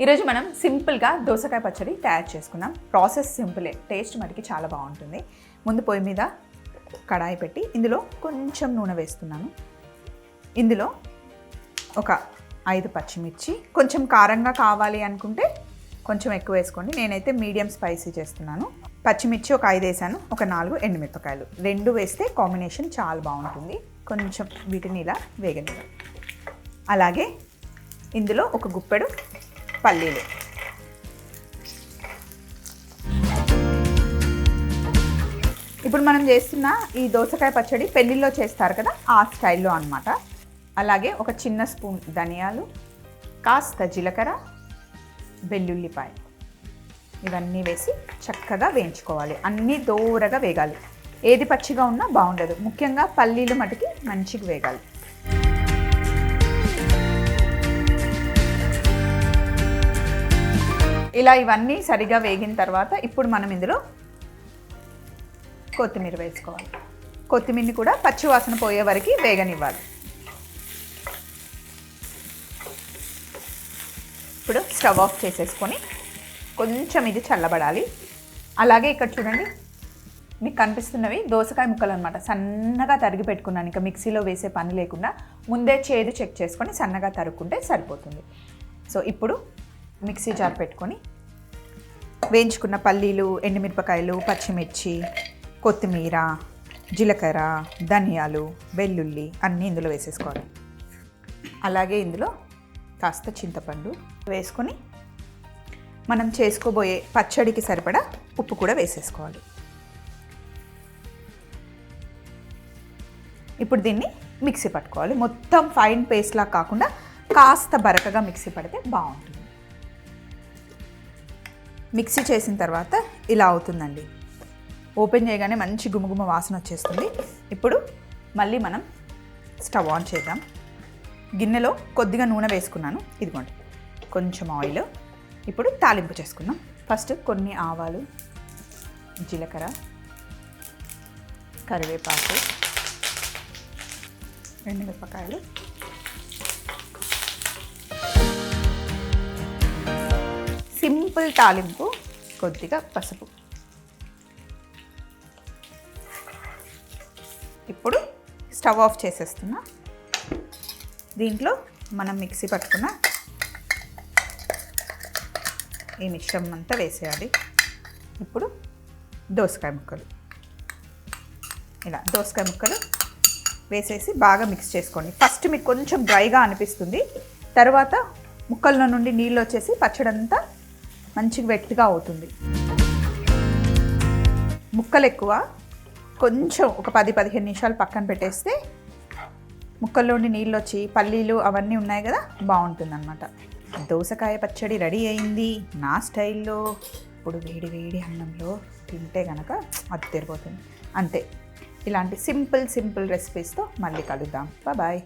ఈరోజు మనం సింపుల్గా దోసకాయ పచ్చడి తయారు చేసుకుందాం. ప్రాసెస్ సింపులే టేస్ట్ మనకి చాలా బాగుంటుంది. ముందు పొయ్యి మీద కడాయి పెట్టి ఇందులో కొంచెం నూనె వేస్తున్నాను. ఇందులో ఒక ఐదు పచ్చిమిర్చి కొంచెం కారంగా కావాలి అనుకుంటే కొంచెం ఎక్కువ వేసుకోండి. నేనైతే మీడియం స్పైసీ చేస్తున్నాను. పచ్చిమిర్చి ఒక ఐదు వేసాను ఒక నాలుగు ఎండుమిరపకాయలు. రెండు వేస్తే కాంబినేషన్ చాలా బాగుంటుంది. కొంచెం వీటిని ఇలా వేగనివ్వండి. అలాగే ఇందులో ఒక గుప్పెడు పల్లీలు. ఇప్పుడు మనం చేస్తున్న ఈ దోసకాయ పచ్చడి పెళ్ళిళ్ళలో చేస్తారు కదా ఆ స్టైల్లో అనమాట అలాగే ఒక చిన్న స్పూన్ ధనియాలు కాస్త జీలకర్ర వెల్లుల్లిపాయ. ఇవన్నీ వేసి చక్కగా వేయించుకోవాలి. అన్నీ దూరగా వేగాలి. ఏది పచ్చిగా ఉన్నా బాగుండదు. ముఖ్యంగా పల్లీలు మటుకి మంచిగా వేగాలి. ఇలా ఇవన్నీ సరిగా వేగిన తర్వాత ఇప్పుడు మనం ఇందులో కొత్తిమీర వేసుకోవాలి. కొత్తిమీరని కూడా పచ్చివాసన పోయే వరకు వేగనివ్వాలి. ఇప్పుడు స్టవ్ ఆఫ్ చేసేసుకొని కొంచెం ఇది చల్లబడాలి. అలాగే ఇక్కడ చూడండి మీకు కనిపిస్తున్నవి దోసకాయ ముక్కలు అనమాట సన్నగా తరిగి పెట్టుకున్నాను. ఇంకా మిక్సీలో వేసే పని లేకుండా ముందే చేదు చెక్ చేసుకొని సన్నగా తరుక్కుంటే సరిపోతుంది. సో ఇప్పుడు మిక్సీ జార్ పెట్టుకొని వేయించుకున్న పల్లీలు ఎండుమిరపకాయలు పచ్చిమిర్చి కొత్తిమీర జీలకర్ర ధనియాలు వెల్లుల్లి అన్నీ ఇందులో వేసేసుకోవాలి. అలాగే ఇందులో కాస్త చింతపండు వేసుకొని మనం చేసుకోబోయే పచ్చడికి సరిపడా ఉప్పు కూడా వేసేసుకోవాలి. ఇప్పుడు దీన్ని మిక్సీ పట్టుకోవాలి. మొత్తం ఫైన్ పేస్ట్లా కాకుండా కాస్త బరకగా మిక్సీ పడితే బాగుంటుంది. మిక్సీ చేసిన తర్వాత ఇలా అవుతుందండి. ఓపెన్ చేయగానే మంచి గుమగుమ వాసన వచ్చేస్తుంది. ఇప్పుడు మళ్ళీ మనం స్టవ్ ఆన్ చేద్దాం. గిన్నెలో కొద్దిగా నూనె వేసుకున్నాను. ఇదిగోండి కొంచెం ఆయిల్. ఇప్పుడు తాలింపు చేసుకుందాం. ఫస్ట్ కొన్ని ఆవాలు జీలకర్ర కరివేపాకు ఎండుమిరపకాయలు. సింపుల్ తాలింపు కొద్దిగా పసుపు. ఇప్పుడు స్టవ్ ఆఫ్ చేసేస్తున్నా. దీంట్లో మనం మిక్సీ పట్టుకున్న ఈ మిశ్రమం అంతా వేసేయాలి. ఇప్పుడు దోసకాయ ముక్కలు. ఇలా దోసకాయ ముక్కలు వేసేసి బాగా మిక్స్ చేసుకోండి. ఫస్ట్ మీకు కొంచెం డ్రైగా అనిపిస్తుంది. తర్వాత ముక్కల్లో నుండి నీళ్ళు వచ్చేసి పచ్చడంతా మంచిగా వెట్గా అవుతుంది. ముక్కలు ఎక్కువ కొంచెం ఒక పది పదిహేను నిమిషాలు పక్కన పెట్టేస్తే ముక్కల్లోని నీళ్ళు వచ్చి పల్లీలు అవన్నీ ఉన్నాయి కదా బాగుంటుంది అనమాట దోసకాయ పచ్చడి రెడీ అయింది. నా స్టైల్లో ఇప్పుడు వేడి వేడి అన్నంలో తింటే కనుక అది తిరిగిపోతుంది అంతే. ఇలాంటి సింపుల్ సింపుల్ రెసిపీస్తో మళ్ళీ కలుద్దాం. బాయ్